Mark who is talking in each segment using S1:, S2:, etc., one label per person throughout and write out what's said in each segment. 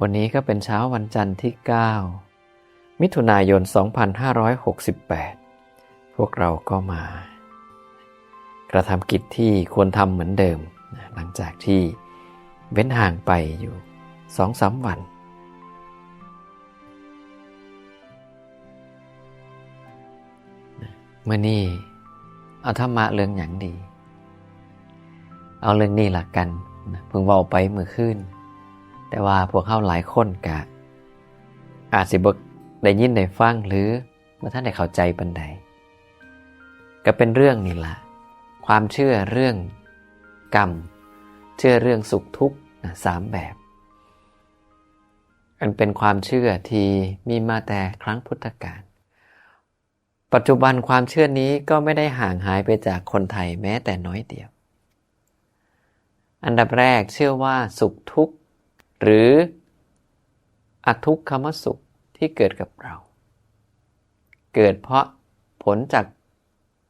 S1: วันนี้ก็เป็นเช้าวันจันทร์ที่ 9 มิถุนายน 2568 พวกเราก็มา กระทำกิจที่ควรทำเหมือนเดิม หลังจากที่เว้นห่างไปอยู่สองสามวัน เมื่อนี้เอาธรรมะเรื่องอย่างดี เอาเรื่องนี้หลักกันเพิ่งเว้าไปเมื่อคืน แต่ว่าพวกเข้าหลายคนกะ อาจสิบกได้ยินได้ฟังหรือเมื่อท่านได้เข้าใจบันไดก็เป็นเรื่องนี่ละความเชื่อเรื่องกรรม เชื่อเรื่องสุขทุกข์นะสามแบบ อันเป็นความเชื่อที่มีมาแต่ครั้งพุทธกาลปัจจุบันความเชื่อนี้ก็ไม่ได้ห่างหายไปจากคนไทยแม้แต่น้อยเดียว อันดับแรกเชื่อว่าสุขทุกข์ หรืออทุกขมสุขที่เกิดกับเรา เกิดเพราะผลจาก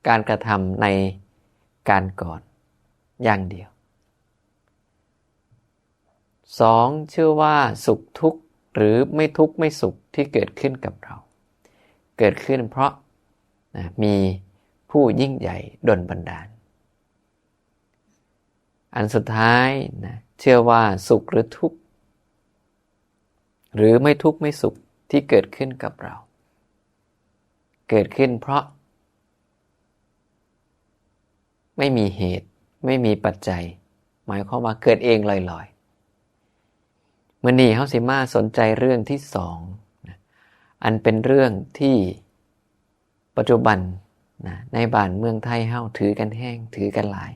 S1: การกระทำในการก่อนอย่างเดียว 2. เชื่อว่าสุขทุกข์หรือไม่ทุกข์ไม่สุขที่เกิดขึ้นกับเรา เกิดขึ้นเพราะนะมีผู้ยิ่งใหญ่ดลบันดาล อันสุดท้ายนะเชื่อว่าสุขหรือทุกข์ หรือไม่ทุกข์ไม่สุขที่เกิดขึ้นกับเรา เกิดขึ้นเพราะ ไม่มีเหตุ ไม่มีปัจจัย หมายความว่าเกิดเองลอยๆเมื่อนี้เขาสิมาสนใจเรื่องที่สองอันเป็นเรื่องที่ปัจจุบันนะในบ้านเมืองไทยเฮาถือกันแห้งถือกันหลาย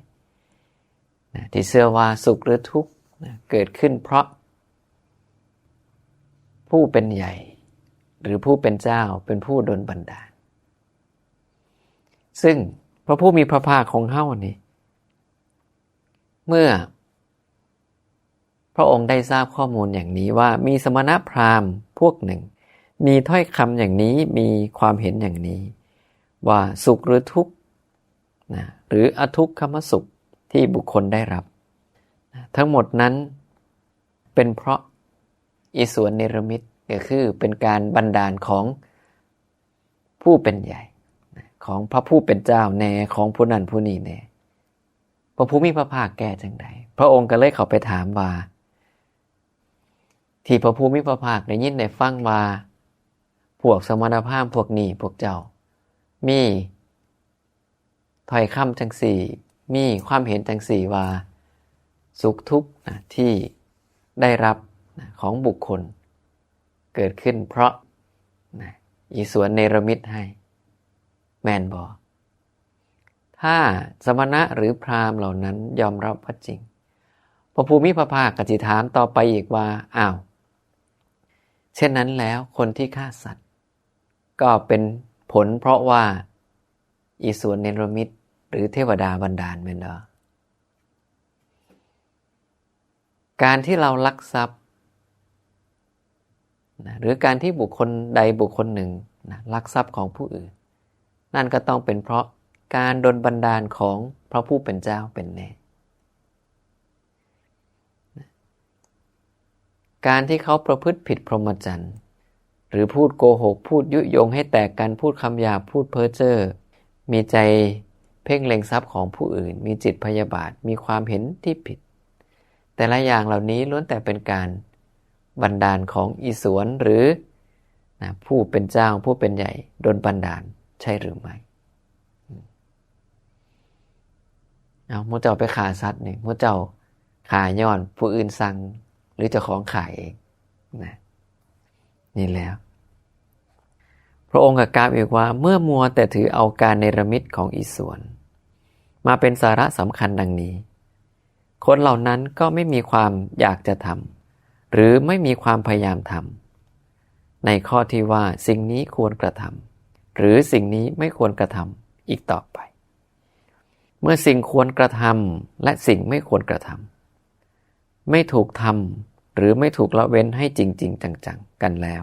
S1: นะที่เชื่อว่าสุขหรือทุกข์นะเกิดขึ้นเพราะ ผู้เป็นใหญ่ หรือผู้เป็นเจ้าเป็นผู้ดลบันดาล ซึ่งพระผู้มีพระภาคของเฮานี่เมื่อ พระองค์ได้ทราบข้อมูลอย่างนี้ว่ามีสมณพราหมณ์พวกหนึ่ง มีถ้อยคำอย่างนี้มีความเห็นอย่างนี้ ว่าสุขหรือทุกข์นะหรืออทุกขมสุขที่บุคคลได้รับ ทั้งหมดนั้นเป็นเพราะ อิสวนเนรมิตก็คือเป็นการบันดาลของผู้เป็นใหญ่ ของพระผู้เป็นเจ้าแน่ของผู้นั้นผู้นี้แน่พระผู้มีพระภาคแก่จังใดพระองค์ก็เลยเขาไปถามว่า ที่พระผู้มีพระภาคได้ยินได้ฟังว่า พวกสมณพราหมณ์พวกนี้พวกเจ้า มีถ้อยคำจังสี่ มีความเห็นจังสี่ว่า สุขทุกข์ที่ได้รับ ของบุคคล เกิดขึ้นเพราะนะอีสวนเนรมิตให้ แมนบอถ้าสมณะหรือพราหมณ์เหล่านั้นยอมรับว่าจริง พระภูมิพระภาคกจิถามต่อไปอีกว่าอ้าวเช่นนั้นแล้วคนที่ฆ่าสัตว์ ก็เป็นผลเพราะว่าอีสวนเนรมิตหรือเทวดาบันดาลเมนเดอการที่เราลักทรัพย์ นะหรือการที่บุคคลใดบุคคลหนึ่งนะลักทรัพย์ของผู้อื่น นั่นก็ต้องเป็นเพราะการดลบันดาลของพระผู้เป็นเจ้าเป็นแน่การที่เขาประพฤติผิดพรหมจรรย์หรือพูดโกหก พูดยุยงให้แตกกันพูดคำหยาบพูดเพ้อเจ้อมีใจเพ่งเล็งทรัพย์ของผู้อื่น มีจิตพยาบาทมีความเห็นที่ผิด แต่ละอย่างเหล่านี้ล้วนแต่เป็นการ บันดาลของอีสวนหรือนะผู้เป็นเจ้าผู้เป็นใหญ่โดนบันดาลใช่หรือไม่เอามูเจ้าไปขาสัตว์นี่มูเจ้าขายย้อนผู้อื่นสั่งหรือเจ้าของขายเองนะนี่แล้ว พระองค์กับกาวอีกว่าเมื่อมัวแต่ถือเอาการเนรมิตของอีสวน มาเป็นสาระสำคัญดังนี้ คนเหล่านั้นก็ไม่มีความอยากจะทำ หรือไม่มีความพยายามทำในข้อที่ว่าสิ่งนี้ควรกระทำหรือสิ่งนี้ไม่ควรกระทำอีกต่อไป เมื่อสิ่งควรกระทำและสิ่งไม่ควรกระทำไม่ถูกทำหรือไม่ถูกละเว้นให้จริง ๆ จังๆ กันแล้ว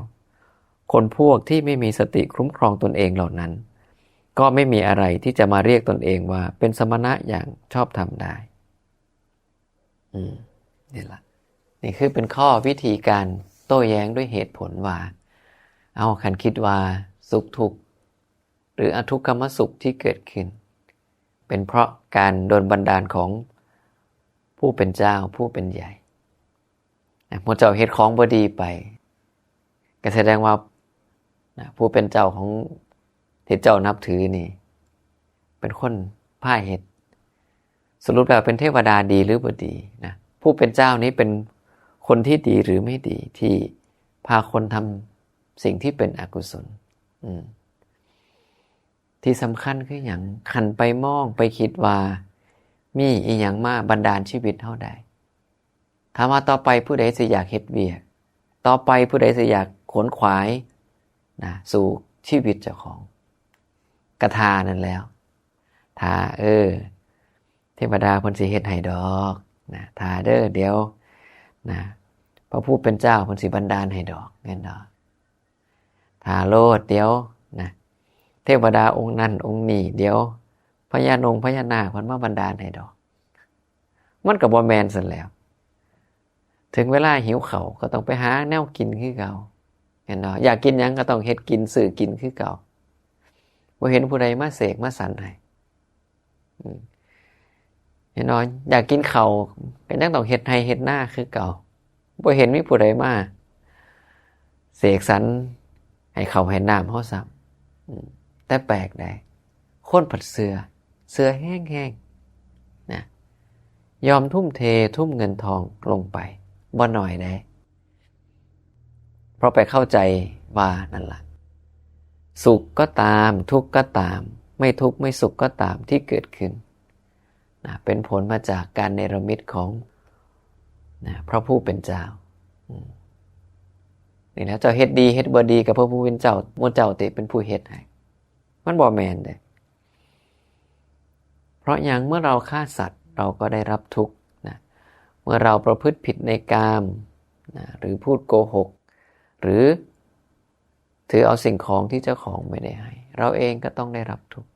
S1: คนพวกที่ไม่มีสติคุ้มครองตนเองเหล่านั้น ก็ไม่มีอะไรที่จะมาเรียกตนเองว่าเป็นสมณะอย่างชอบทำได้ อืมนี่แหละ นี่คือเป็นข้อวิธีการโต้แย้งด้วยเหตุผลว่า เอาคันคิดว่า สุขทุกข์หรืออทุกขมสุขที่เกิดขึ้น เป็นเพราะการโดนบันดาลของผู้เป็นเจ้าผู้เป็นใหญ่หมดเจ้าเฮ็ดของบดีไป ก็แสดงว่าผู้เป็นเจ้าของที่เจ้านับถือนี่ เป็นคนพ่ายเหตุสรุปแล้วเป็นเทวดาดีหรือบดีนะผู้เป็นเจ้านี้เป็น คนที่ดีหรือไม่ดีที่พาคนทำสิ่งที่เป็นอกุศลที่สำคัญคืออย่างขันไปมองไปคิดว่า มีอีหยังมาบันดาลชีวิตเท่าใดถามว่าต่อไปผู้ใดสิอยากเฮ็ดเบียกต่อไปผู้ใดสิอยากขนขวายนะสู่ชีวิตเจ้าของกระทานั่นแล้วทาเออ เทวดาพนสิเฮ็ดให้ดอกนะทาเด้อเดี๋ยว นะพระผู้เป็นเจ้าพนสิบันดาลให้ดอกเงินดอกทาโลดเดี๋ยวนะเทวดาองค์นั้นองค์นี้เดี๋ยวพญานงพญานาคพันมาบันดาลให้ดอก มันกับบอแมนสันแล้ว ถึงเวลาหิวเขาก็ต้องไปหาแนวกินคือเก่าเห็นเนาะอยากกินยังก็ต้องเฮ็ดกินสื่อกินคือเก่าบ่าเห็นผู้ใดมาเสกมาสันให้เห็นเนาะอยากกินเขา ก็ยังต้องเฮ็ดให้เฮ็ดหน้าคือเก่าบ่เห็นมีผู้ใดมาเสกสรรให้เขาให้น้ำเฮาซ้ำแต่แปลกได้คนผัดเสือเสือแห้งๆนะยอมทุ่มเททุ่มเงินทองลงไปบ่หน่อยได้เพราะไปเข้าใจว่านั่นละ่ะ สุขก็ตามทุกข์ก็ตาม ไม่ทุกข์ไม่สุขก็ตามที่เกิดขึ้น นะเป็นผลมาจากการเนรมิตของนะพระผู้เป็นเจ้านี่แล้วเจ้าเฮ็ดดีเฮ็ดบดีกับพระผู้เป็นเจ้ามูเจ้าเตเป็นผู้เฮ็ดให้มันบ่แมนเด้เพราะอย่างเมื่อเราฆ่าสัตว์เราก็ได้รับทุกข์นะเมื่อเราประพฤติผิดในกามนะหรือพูดโกหก หรือถือเอาสิ่งของที่เจ้าของไม่ได้ให้ เราเองก็ต้องได้รับทุกข์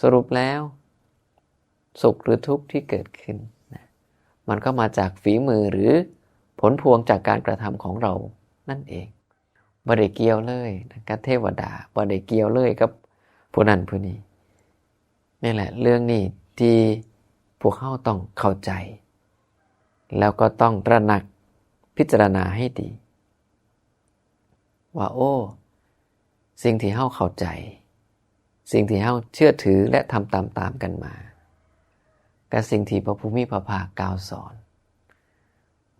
S1: สรุปแล้ว สุขหรือทุกข์ที่เกิดขึ้นนะมันก็มาจากฝีมือหรือผลพวงจากการกระทำของเรานั่นเองบริเกียวเลยกับเทวดาบริเกียวเลยกับผู้นั้นผู้นี้นี่แหละ เรื่องนี้ที่พวกเข้าต้องเข้าใจ แล้วก็ต้องตระหนักพิจารณาให้ดี ว่าโอ้ สิ่งที่เฮาเข้าใจ สิ่งที่เฮาเชื่อถือและทำตามตามกันมากับสิ่งที่พระภูมิพระภาคกล่าวสอน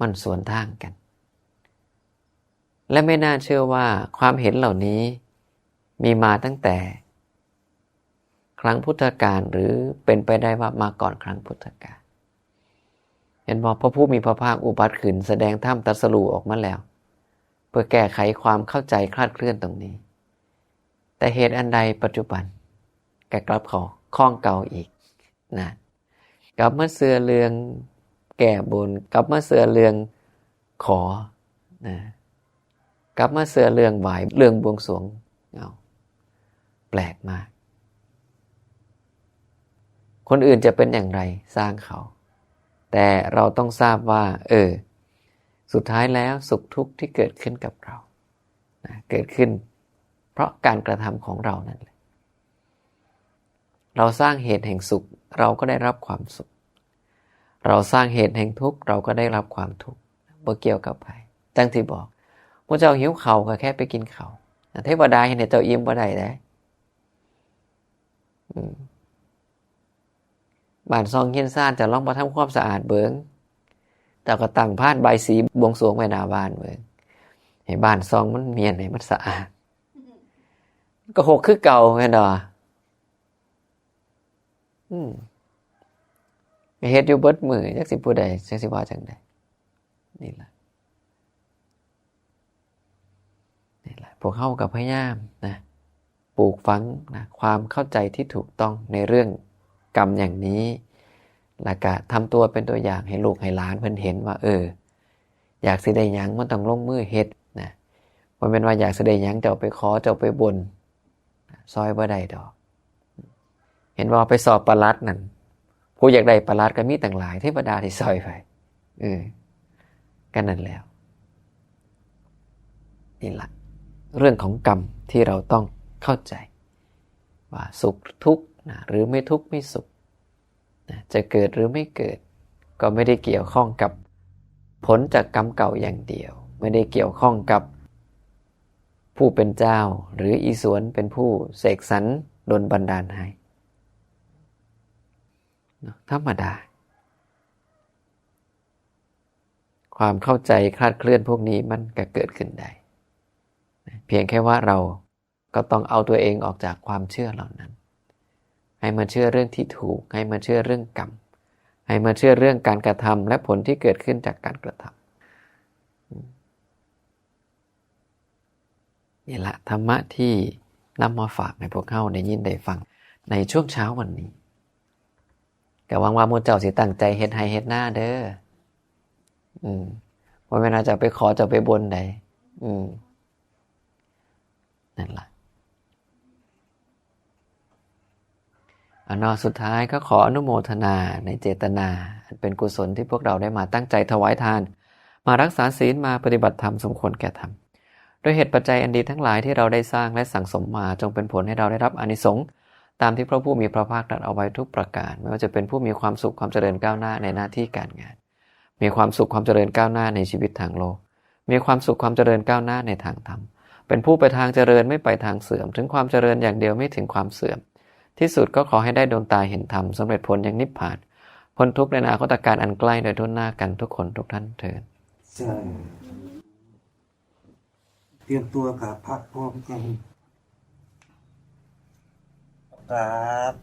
S1: มันสวนทางกัน และไม่น่าเชื่อว่าความเห็นเหล่านี้มีมาตั้งแต่ ครั้งพุทธกาลหรือเป็นไปได้ว่ามาก่อนครั้งพุทธกาลเห็นบอกพระผู้มีพระภาคอุบัติขึ้นแสดงธรรมตัสรูออกมาแล้ว เพื่อแก้ไขความเข้าใจคลาดเคลื่อนตรงนี้ แต่เหตุอันใดปัจจุบัน กกลับขอข้องเก่าอีกนะกลับมาเสือเรืองแก่บนกลับมาเสือเรืองขอนะกลับมาเสือเรืองไหวเรืองบวงสวงเอาแปลกมาก คนอื่นจะเป็นอย่างไรสร้างเขา แต่เราต้องทราบว่า เออ สุดท้ายแล้วสุขทุกข์ที่เกิดขึ้นกับเรานะเกิดขึ้น เพราะการกระทำของเรานั่นแหละ เราสร้างเหตุแห่งสุข เราก็ได้รับความสุข เราสร้างเหตุแห่งทุกข์เราก็ได้รับความทุกข์บ่เกี่ยวกับใครจังที่บอกพระเจ้าหิวเขาก็แค่ไปกินเขาเทวดาเห็นเจ้าอิ่มบ่ได้ได้บ้านซองเฮียนซ่านจะลองมาทำความสะอาดเบิงแต่ก็ตั้งพานใบสีบวงสวงไว้หน้าบ้านเบิงให้บ้านซองมันเมียนให้มันสะอาดก็หกคือเก่าแม่ดอ อืมเฮ็ดอยู่เบิดมือจักสิผู้ใดจักสิว่าจังใดนี่แหละนี่แหละพวกเข้ากับพยายามนะปลูกฝังนะความเข้าใจที่ถูกต้องในเรื่องกรรมอย่างนี้แล้วก็ทำตัวเป็นตัวอย่างให้ลูกให้หลานเพิ่นเห็นว่า เออ อยากสิได้ยังมันต้องลงมือเฮ็ดนะมันเป็นว่าอยากสิได้ยังเจ้าไปขอเจ้าไปบนซอยบ่ได้ดอก เห็นว่าไปสอบประลัดนั่นผู้อยากได้ประลัดก็มีต่างหลายเทวดาที่ซอยไปเออกันนั่นแล้วนี่แหละเรื่องของกรรมที่เราต้องเข้าใจ ว่าสุขทุกข์นะหรือไม่ทุกข์ไม่สุขนะจะเกิดหรือไม่เกิด ก็ไม่ได้เกี่ยวข้องกับผลจากกรรมเก่าอย่างเดียว ไม่ได้เกี่ยวข้องกับผู้เป็นเจ้า หรืออีสวนเป็นผู้เสกสรรดลบันดาลให้ นะธรรมดา ความเข้าใจคลาดเคลื่อนพวกนี้มันก็เกิดขึ้นได้ เพียงแค่ว่าเราก็ต้องเอาตัวเองออกจากความเชื่อเหล่านั้น ให้มาเชื่อเรื่องที่ถูก ให้มาเชื่อเรื่องกรรม ให้มาเชื่อเรื่องการกระทำและผลที่เกิดขึ้นจากการกระทำนี่ละธรรมะที่นำมาฝากในพวกเข้าในยินได้ฟังในช่วงเช้าวันนี้ ก็หวังว่าหมูเจ้าสิตั้งใจเฮ็ดให้เฮ็ดหน้าเด้อ อืมว่าไม่น่าจะไปขอจะไปบนใดอืมนั่นแหละอันนอสุดท้ายก็ขออนุโมทนาในเจตนา เป็นกุศลที่พวกเราได้มาตั้งใจถวายทาน มารักษาศีลมาปฏิบัติธรรมสมควรแก่ธรรมโดยเหตุปัจจัยอันดีทั้งหลายที่เราได้สร้างและสั่งสมมาจงเป็นผลให้เราได้รับอานิสงส์ ตามที่พระผู้มีพระภาคตรัสเอาไว้ทุกประการ ไม่ว่าจะเป็นผู้มีความสุขความเจริญก้าวหน้าในหน้าที่การงาน มีความสุขความเจริญก้าวหน้าในชีวิตทางโลก มีความสุขความเจริญก้าวหน้าในทางธรรม เป็นผู้ไปทางเจริญไม่ไปทางเสื่อม ถึงความเจริญอย่างเดียวไม่ถึงความเสื่อม ที่สุดก็ขอให้ได้ดวงตาเห็นธรรมสำเร็จผลอย่างนิพพานพ้นทุกข์ในอนาคตการอันใกล้โดยทุนหน้ากันทุกคนทุกท่านเถิด
S2: เตรียมตัวกับพระพร้อมกัน ครับ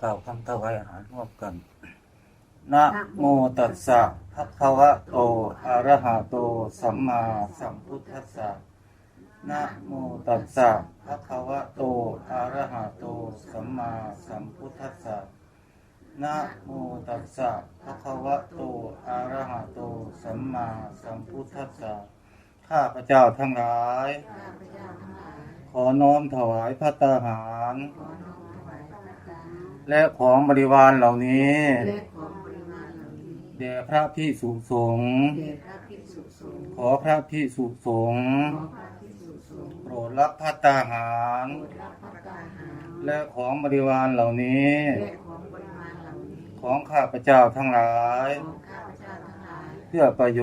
S2: กล่าวคำถวายอาหารร่วมกันนะโมตัสสะภะคะวะโตอะระหะโต สัมมาสัมพุทธัสสะนะโมตัสสะภะคะวะโตอะระหะโต สัมมาสัมพุทธัสสะ นะโมตัสสะภะคะวะโตอะระหะโต สัมมาสัมพุทธัสสะข้าพเจ้าทั้งหลาย ขอน้อมถวายพระตาหาร และของบริวารเหล่านี้
S3: และของบริวารเด่
S2: พระพิสุสงฆ์
S3: แด่พระภิกษุสงฆ์
S2: ขอพระพิสุสงฆ์
S3: ขอพระภิกษุสงฆ์
S2: โปรดรับพระตาหาร
S3: โปรดรับพระตาหาร
S2: และของบริวารเหล่านี้
S3: ของ
S2: ข้าพเจ้าทั้งหลาย
S3: ของข้าพเจ้าทั้งหลาย
S2: เพื่อประโย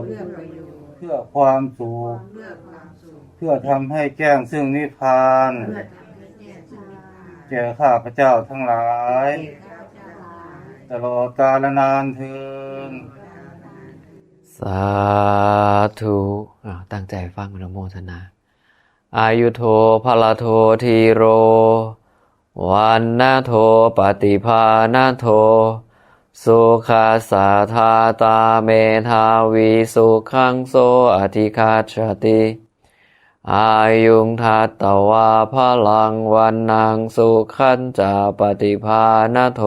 S2: ชน์
S3: เพื่อประโยชน์
S2: เพื่อความสุข
S3: เพื่อความสุข
S2: เพื่อทำให้แจ้งซึ่งนิพพาน
S3: เพื่อทำให้แจ้งซึ่งนิพพาน
S2: แก่ข้าพเจ้าทั้งหลาย
S3: แก่ข้าพเจ้าทั้งหลาย
S2: ตลอดกาลนานเทิน
S1: สาธุอ้าวตั้งใจฟังอนุโมทนา อายุโทพลโททีโร วันนาโทปฏิภาณโท สุขาสาธาตาเมธาวีสุขังโสอธิคาชติ อายุงทัตตวาพลังวันนางสุขันจาปฏิภาณโท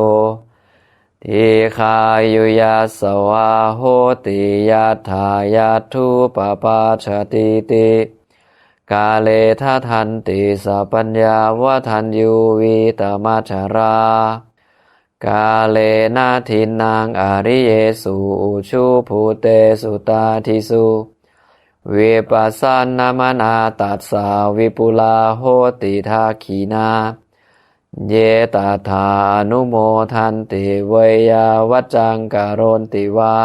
S1: ทีคายุยาสวาโหติยัตถายาทุปปาชติติ กาเลทะทันติสัปัญญาวทันยูวิตมัชรา กาเลนาทินางอริเยสุอุชุภูเตสุตาทิสุวิปัสสนามนาตัสสาวิปุลาโหติทาขีนา เยตถานุโมทันติเวยาวัจจังการนติวา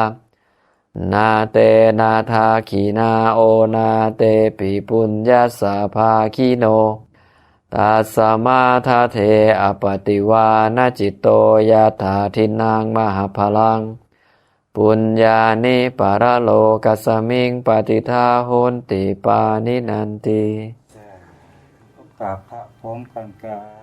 S1: นาเตนาทาขีนาโอนาเตปิปุญญาสาภาคิโนตัสสมาทาเทอปติวานาจิตโตยาถาทินังมหาพลัง ปุญญานิปารโลกัสมิงปฏิทาโหนติปานินันติ
S2: กราบพระพร้อมกันกา